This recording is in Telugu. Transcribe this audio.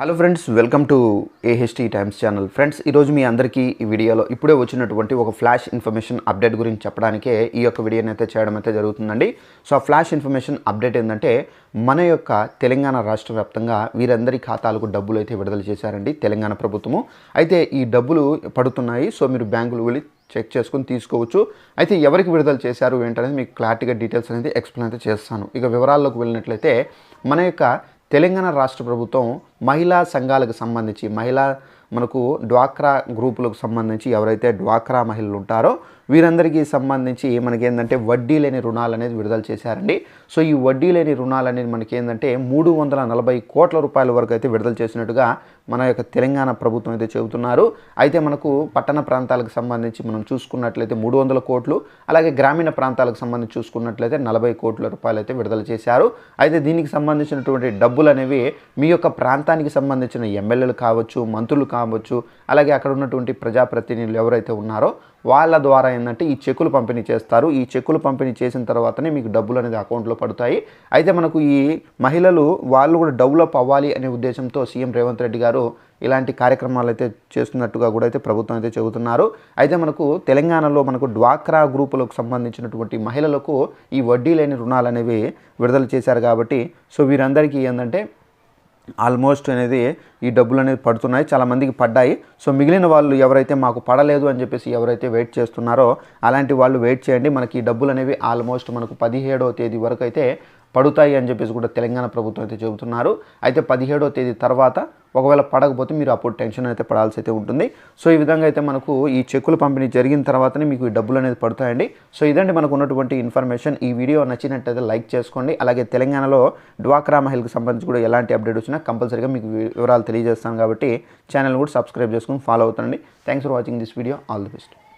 Hello friends welcome to AHT times channel friends ఈరోజు మీ అందరికీ ఈ వీడియోలో ఇప్పుడే వచ్చినటువంటి ఒక ఫ్లాష్ ఇన్ఫర్మేషన్ అప్డేట్ గురించి చెప్పడానికే ఈ యొక్క వీడియోని అయితే చేయడం అయితే జరుగుతుందండి. సో ఆ ఫ్లాష్ ఇన్ఫర్మేషన్ అప్డేట్ ఏంటంటే మన యొక్క తెలంగాణ రాష్ట్ర వ్యాప్తంగా వీరందరి ఖాతాలకు డబ్బులు అయితే విడుదల చేశారండి తెలంగాణ ప్రభుత్వము. అయితే ఈ డబ్బులు పడుతున్నాయి సో మీరు బ్యాంకులు వెళ్ళి చెక్ చేసుకుని తీసుకోవచ్చు. అయితే ఎవరికి విడుదల చేశారు ఏంటనేది మీకు క్లారిటీగా డీటెయిల్స్ అనేది ఎక్స్ప్లెయిన్ అయితే చేస్తాను. ఇక వివరాల్లోకి వెళ్ళినట్లయితే మన యొక్క తెలంగాణ రాష్ట్ర ప్రభుత్వం మహిళా సంఘాలకు సంబంధించి మహిళా మనకు డ్వాక్రా గ్రూపులకు సంబంధించి ఎవరైతే డ్వాక్రా మహిళలు ఉంటారో వీరందరికీ సంబంధించి మనకేంటంటే వడ్డీ లేని రుణాలు అనేది విడుదల చేశారండి. సో ఈ వడ్డీ లేని రుణాలు అనేది మనకి ఏంటంటే మూడు వందల నలభై కోట్ల రూపాయల వరకు అయితే విడుదల చేసినట్టుగా మన యొక్క తెలంగాణ ప్రభుత్వం అయితే చెబుతున్నారు. అయితే మనకు పట్టణ ప్రాంతాలకు సంబంధించి మనం చూసుకున్నట్లయితే మూడు వందల కోట్లు అలాగే గ్రామీణ ప్రాంతాలకు సంబంధించి చూసుకున్నట్లయితే నలభై కోట్ల రూపాయలు అయితే విడుదల చేశారు. అయితే దీనికి సంబంధించినటువంటి డబ్బులు అనేవి మీ యొక్క ప్రాంతానికి సంబంధించిన ఎమ్మెల్యేలు కావచ్చు మంత్రులు కావచ్చు అలాగే అక్కడ ఉన్నటువంటి ప్రజాప్రతినిధులు ఎవరైతే ఉన్నారో వాళ్ళ ద్వారా ఏంటంటే ఈ చెక్కులు పంపిణీ చేస్తారు. ఈ చెక్కులు పంపిణీ చేసిన తర్వాతనే మీకు డబ్బులు అనేది అకౌంట్లో పడతాయి. అయితే మనకు ఈ మహిళలు వాళ్ళు కూడా డెవలప్ అవ్వాలి అనే ఉద్దేశంతో సీఎం రేవంత్ రెడ్డి గారు ఇలాంటి కార్యక్రమాలు అయితే చేస్తున్నట్టుగా కూడా అయితే ప్రభుత్వం అయితే చెబుతున్నారు. అయితే మనకు తెలంగాణలో మనకు డ్వాక్రా గ్రూపులకు సంబంధించినటువంటి మహిళలకు ఈ వడ్డీ లేని రుణాలు అనేవి విడుదల చేశారు కాబట్టి సో వీరందరికీ ఏంటంటే ఆల్మోస్ట్ అనేది ఈ డబ్బులు అనేది పడుతున్నాయి చాలామందికి పడ్డాయి. సో మిగిలిన వాళ్ళు ఎవరైతే మాకు పడలేదు అని చెప్పేసి ఎవరైతే వెయిట్ చేస్తున్నారో అలాంటి వాళ్ళు వెయిట్ చేయండి. మనకి ఈ డబ్బులు అనేవి ఆల్మోస్ట్ మనకు పదిహేడవ తేదీ వరకు అయితే పడుతాయి అని చెప్పేసి కూడా తెలంగాణ ప్రభుత్వం అయితే చెబుతున్నారు. అయితే పదిహేడో తేదీ తర్వాత ఒకవేళ పడకపోతే మీరు అప్పుడు టెన్షన్ అయితే పడాల్సి అయితే ఉంటుంది. సో ఈ విధంగా అయితే మనకు ఈ చెక్కులు పంపిణీ జరిగిన తర్వాతనే మీకు ఈ డబ్బులు అనేది పడతాయండి. సో ఇదండి మనకు ఉన్నటువంటి ఇన్ఫర్మేషన్. ఈ వీడియో నచ్చినట్టయితే లైక్ చేసుకోండి. అలాగే తెలంగాణలో డ్వాక్రా మహిళకు సంబంధించి కూడా ఎలాంటి అప్డేట్ వచ్చినా కంపల్సరీగా మీకు వివరాలు తెలియజేస్తాను కాబట్టి ఛానల్ కూడా సబ్స్క్రైబ్ చేసుకుని follow అవుతుండండి. Thanks for watching this video all the best